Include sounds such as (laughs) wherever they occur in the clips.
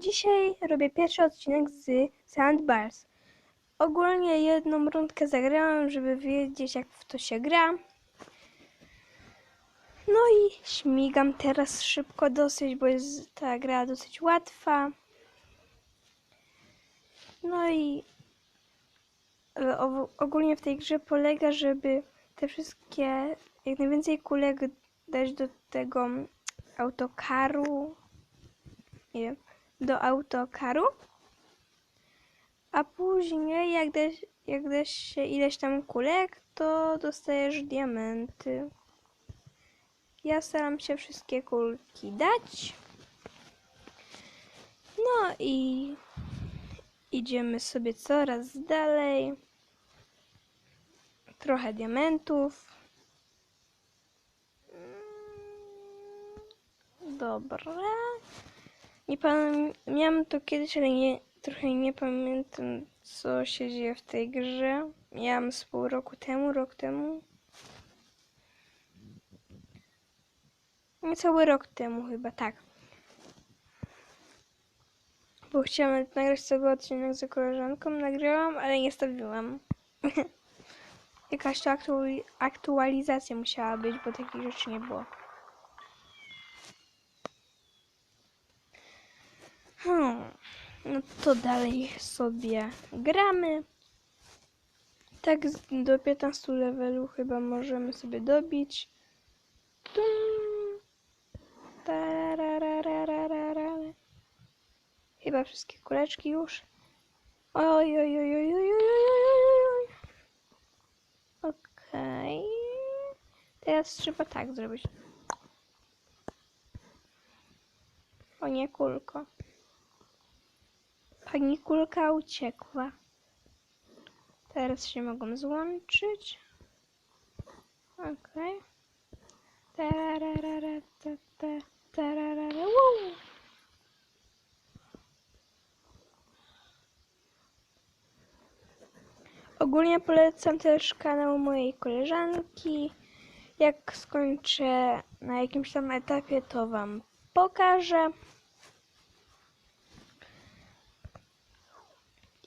Dzisiaj robię pierwszy odcinek z Sandbars. Ogólnie jedną rundkę zagrałam, żeby wiedzieć jak w to się gra. No i śmigam teraz szybko dosyć, bo jest ta gra dosyć łatwa. No i ogólnie w tej grze polega, żeby te wszystkie, jak najwięcej kulek dać do tego autokaru. Nie wiem do autokaru. A później, jak dasz, jak dasz się ileś tam kulek, to dostajesz diamenty. Ja staram się wszystkie kulki dać. No i idziemy sobie coraz dalej. Trochę diamentów. Mm, dobra. Nie miałam to kiedyś, ale nie, trochę nie pamiętam, co się dzieje w tej grze. Miałam z pół roku temu, rok temu. Niecały rok temu chyba, tak. Bo chciałam nagrać cały odcinek z koleżanką, nagrałam, ale nie stawiłam. (laughs) Jakaś to aktualizacja musiała być, bo takich rzeczy nie było. Hmm, no to dalej sobie gramy. Tak do 15 levelu chyba możemy sobie dobić. Chyba wszystkie kuleczki już. Oj, oj, oj, oj, oj, oj. Okej. Okay. Teraz trzeba tak zrobić. O nie, kulko. Pani kulka uciekła. Teraz się mogą złączyć. Okej. Okay. Tararara, ta, ta, tararara, wow. Ogólnie polecam też kanał mojej koleżanki. Jak skończę na jakimś tam etapie, to Wam pokażę.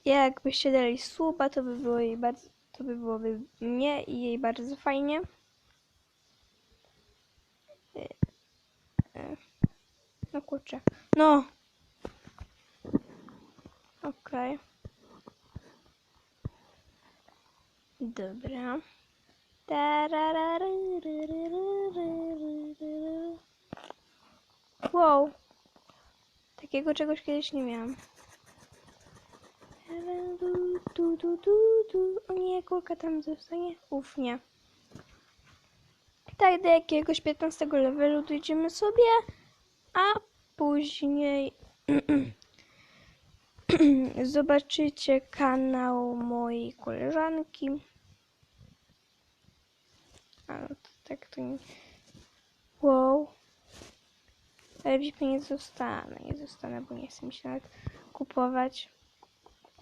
Jakbyście dali słupa, to by było jej bardzo, to by byłoby mnie i jej bardzo fajnie. E, e. No kurczę. No! Okej. Okay. Dobra. Wow. Takiego czegoś kiedyś nie miałam. Du, du, du, du, du. O nie, kulka tam zostanie. Uf, nie. Tak, do jakiegoś 15 levelu dojdziemy sobie, a później (clears throat) zobaczycie kanał mojej koleżanki. A no to tak to nie. Wow. Ale VIP nie zostanę, nie zostanę, bo nie chcę mi się nawet kupować.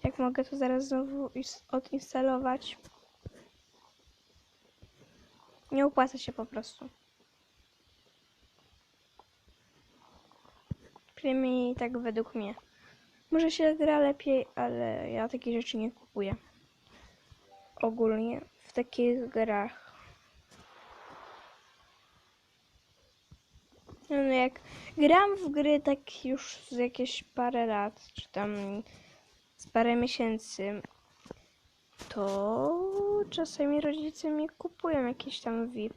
Jak mogę to zaraz znowu odinstalować. Nie opłaca się po prostu. Przynajmniej tak według mnie. Może się gra lepiej, ale ja takich rzeczy nie kupuję. Ogólnie w takich grach. No jak gram w gry tak już z jakieś parę lat, czy tam z parę miesięcy, to czasami rodzice mi kupują jakieś tam VIP.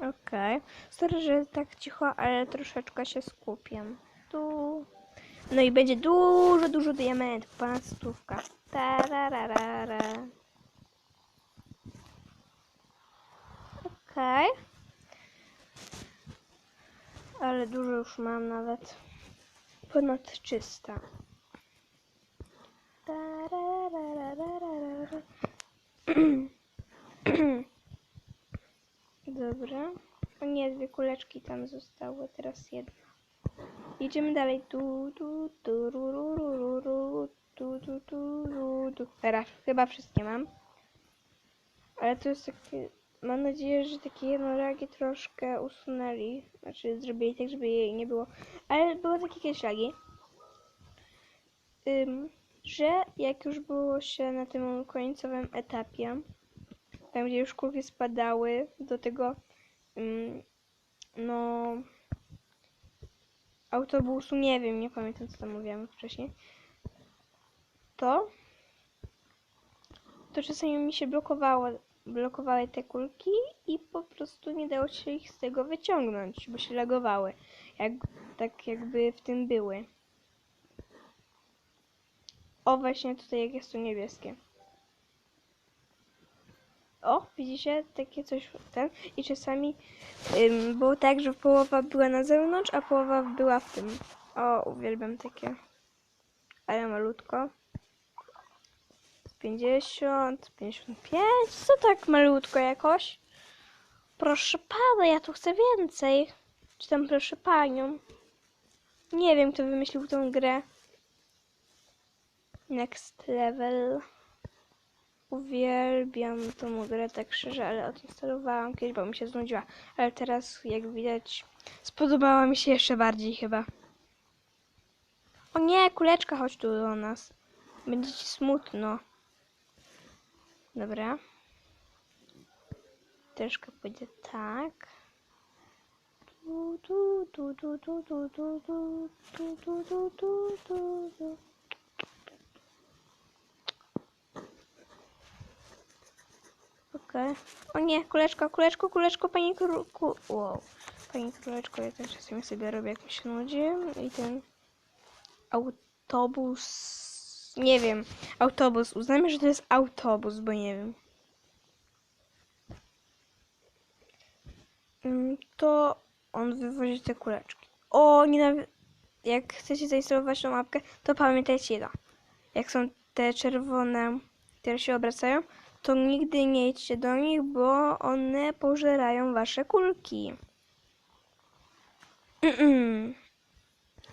Okej. Sorry, że tak cicho, ale troszeczkę się skupiam. Tu. No i będzie dużo, dużo diamentów. Ponad stówka. Tararara. Okej. Ale dużo już mam nawet. Ponad 300. Tarararararara. Dobra. Nie, dwie kuleczki tam zostały, teraz jedna. Idziemy dalej. Tu, tu, tu, ru, ru, ru, ru, ru, Tu, tu, tu, tu, tu. Teraz chyba wszystkie mam. Ale to jest takie... Mam nadzieję, że takie jednoragi troszkę usunęli. Znaczy zrobili tak, żeby jej nie było. Ale były takie kiedyś lagi. Ym, że jak już było się na tym końcowym etapie, tam gdzie już kulki spadały do tego ym, no autobusu, nie wiem, nie pamiętam co tam mówiłam wcześniej, to to czasami mi się blokowało, blokowały te kulki i po prostu nie dało się ich z tego wyciągnąć, bo się lagowały, jak, tak jakby w tym były. O, właśnie tutaj jak jest to niebieskie. O, widzicie? Takie coś ten. I czasami ym, było tak, że połowa była na zewnątrz, a połowa była w tym. O, uwielbiam takie. Ale malutko. 50, 55. Co tak malutko jakoś? Proszę pana, ja tu chcę więcej. Czy tam proszę panią? Nie wiem, kto wymyślił tą grę. Next level. Uwielbiam tą grę tak szczerze, ale odinstalowałam kiedyś, bo mi się znudziła. Ale teraz, jak widać, spodobała mi się jeszcze bardziej chyba. O nie, kuleczka, chodź tu do nas. Będzie ci smutno. Dobra. Troszkę pójdzie tak. Tu, tu. O nie, kuleczko, kuleczko, kuleczko, pani kru... Ku... Wow. Pani króleczko, ja też czasami sobie robię jak mi się. I ten autobus... Nie wiem. Autobus. Uznajmy, że to jest autobus, bo nie wiem. Mm, To on wywozi te kuleczki. O, nie Jak chcecie zainstalować tą mapkę, to pamiętajcie jedno. Jak są te czerwone, które się obracają, to nigdy nie idźcie do nich, bo one pożerają wasze kulki.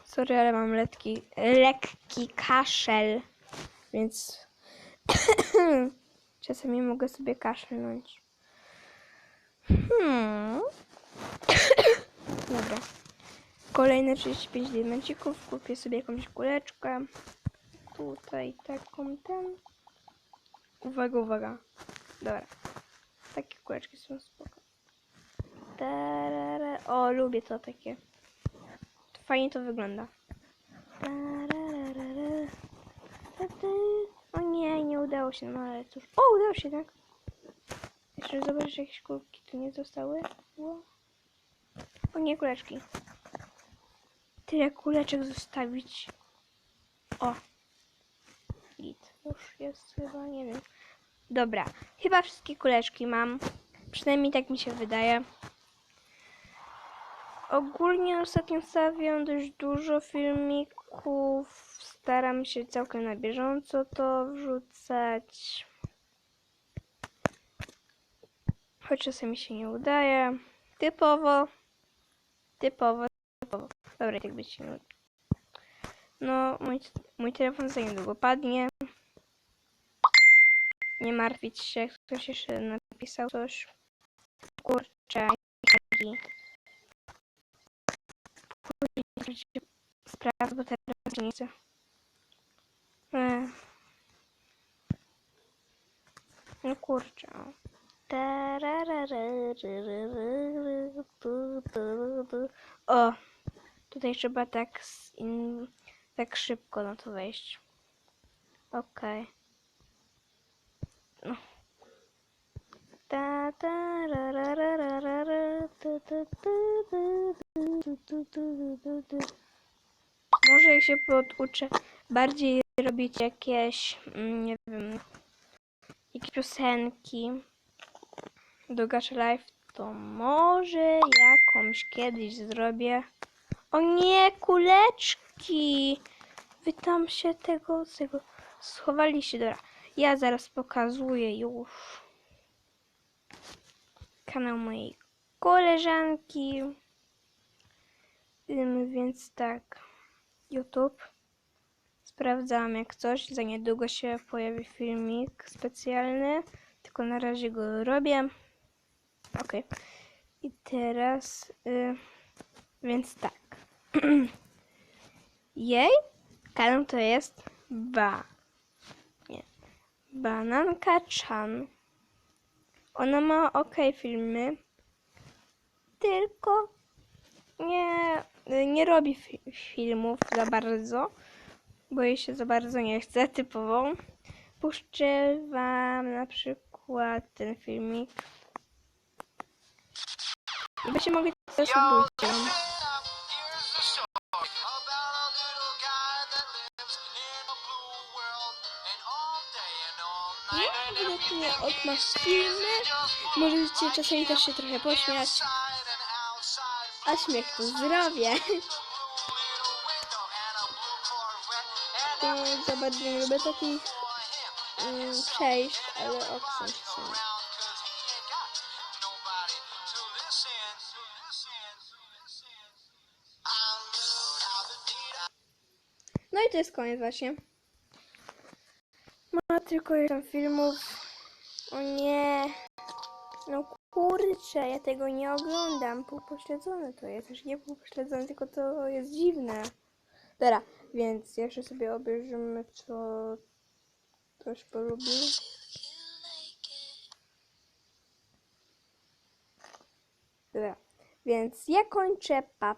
Sorry, ale mam lekki, lekki kaszel, więc (coughs) czasami mogę sobie kaszlnąć. Hmm. (coughs) Dobra. Kolejne 35 diamencików. Kupię sobie jakąś kuleczkę. Tutaj taką ten. Uwaga, uwaga. Dobra. Takie kuleczki są spoko. Tarara. O, lubię to takie. Fajnie to wygląda. Tararara. O nie, nie udało się, no ale cóż. O, udało się, tak? Jeszcze zobaczysz, jakieś kulki tu nie zostały. Ło. O nie, kuleczki. Tyle kuleczek zostawić. O. Git. Już jest chyba, nie wiem. Dobra, chyba wszystkie kuleczki mam. Przynajmniej tak mi się wydaje. Ogólnie ostatnio stawiam dość dużo filmików. Staram się całkiem na bieżąco to wrzucać. Choć czasami się nie udaje. Typowo. Typowo. Typowo. Dobra, tak być nie uda. No, mój, mój telefon za niedługo padnie. Nie martwić się, ktoś jeszcze napisał coś. Kurczę, jaki. Sprawdzę, bo teraz nie chcę. Ech. No kurczę. o. Tutaj trzeba tak, in, tak szybko na to wejść. Okej. No. Ta, ta, ra, ra, ra, ra, ra, ra, tu, tu, tu, tu, tu, tu, tu, tu, tu. Może jak się poduczę bardziej robić jakieś, mm, nie wiem, jakieś piosenki do Gacha Life, to może jakąś kiedyś zrobię. O nie, kuleczki! Wy tam się tego, tego schowaliście. Dobra, ja zaraz pokazuję już kanał mojej koleżanki. Więc tak, YouTube. Sprawdzam jak coś. Za niedługo się pojawi filmik specjalny, tylko na razie go robię. Ok. I teraz, y, więc tak. (clears throat) Jej kanał to jest ba. Nie. Bananka Chan. Ona ma ok filmy, tylko nie, nie robi fi- filmów za bardzo, bo jej się za bardzo nie chce, typowo. Puszczę wam na przykład ten filmik. I byście mogli zasubujcie. Here's the story about a little guy that lives in a blue world, and all day and all night. No, ewidentnie od nas filmy. Możecie czasami też się trochę pośmiać. A śmiech to zdrowie. And Ja za bardzo nie lubię takich mm, przejść, ale oksan No i to jest koniec właśnie. Ma tylko jeden filmów. O nie. No kurczę, ja tego nie oglądam. Półpośledzone to jest. Znaczy nie półpośledzone, tylko to jest dziwne. Dobra, więc jeszcze sobie obejrzymy, co ktoś polubił. Dobra, więc ja kończę. Pa,